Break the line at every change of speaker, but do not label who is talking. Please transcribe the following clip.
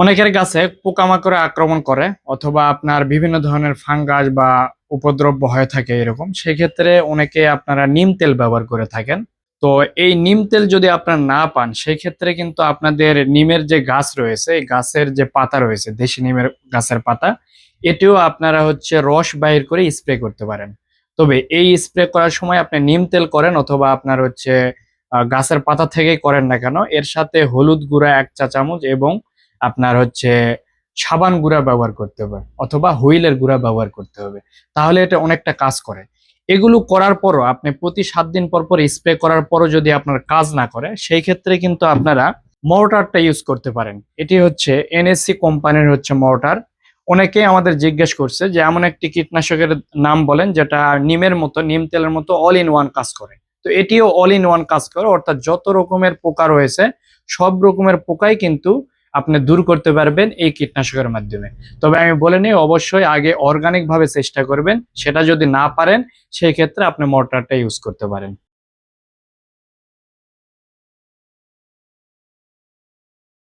অনেকের গাছে পোকামাকড়ে আক্রমণ করে অথবা আপনার বিভিন্ন ধরনের ফাঙ্গাস বা উপদ্রব হয়ে থাকে এরকম, সেক্ষেত্রে অনেকে আপনারা নিম তেল ব্যবহার করে থাকেন। তো এই নিম তেল যদি আপনারা না পান সেই ক্ষেত্রে কিন্তু আপনাদের নিমের যে গাছ রয়েছে, এই গাছের যে পাতা রয়েছে, দেশি নিমের গাছের পাতা, এটিও আপনারা হচ্ছে রস বাইর করে স্প্রে করতে পারেন। তবে এই স্প্রে করার সময় আপনি নিম তেল করেন অথবা আপনার হচ্ছে গাছের পাতা থেকেই করেন না কেন, এর সাথে হলুদ গুঁড়া এক চা চামচ এবং আপনার হচ্ছে সাবান গুঁড়া ব্যবহার করতে হবে অথবা হুইলের গুঁড়া ব্যবহার করতে হবে। তাহলে এটা অনেকটা কাজ করে। এগুলো করার পরও আপনি প্রতি সাত দিন পর পর স্প্রে করার পরও যদি আপনার কাজ না করে, সেই ক্ষেত্রে কিন্তু আপনারা মোটরটা ইউজ করতে পারেন। এটি হচ্ছে এনএসসি কোম্পানির হচ্ছে মোটর অনেকেই আমাদের জিজ্ঞেস করছে যে এমন একটি কীটনাশকের নাম বলেন যেটা নিমের মতো, নিম তেলের মতো অল ইন ওয়ান কাজ করে। তো এটিও অল ইন ওয়ান কাজ করে, অর্থাৎ যত রকমের পোকা রয়েছে, সব রকমের পোকাই কিন্তু আপনি দূর করতে পারবেন এই কীটনাশকের মাধ্যমে। তবে আমি বলে নিই, অবশ্যই আগে অর্গানিক ভাবে চেষ্টা করবেন, সেটা যদি না পারেন সেই ক্ষেত্রে আপনি মোটরটা ইউজ করতে পারেন।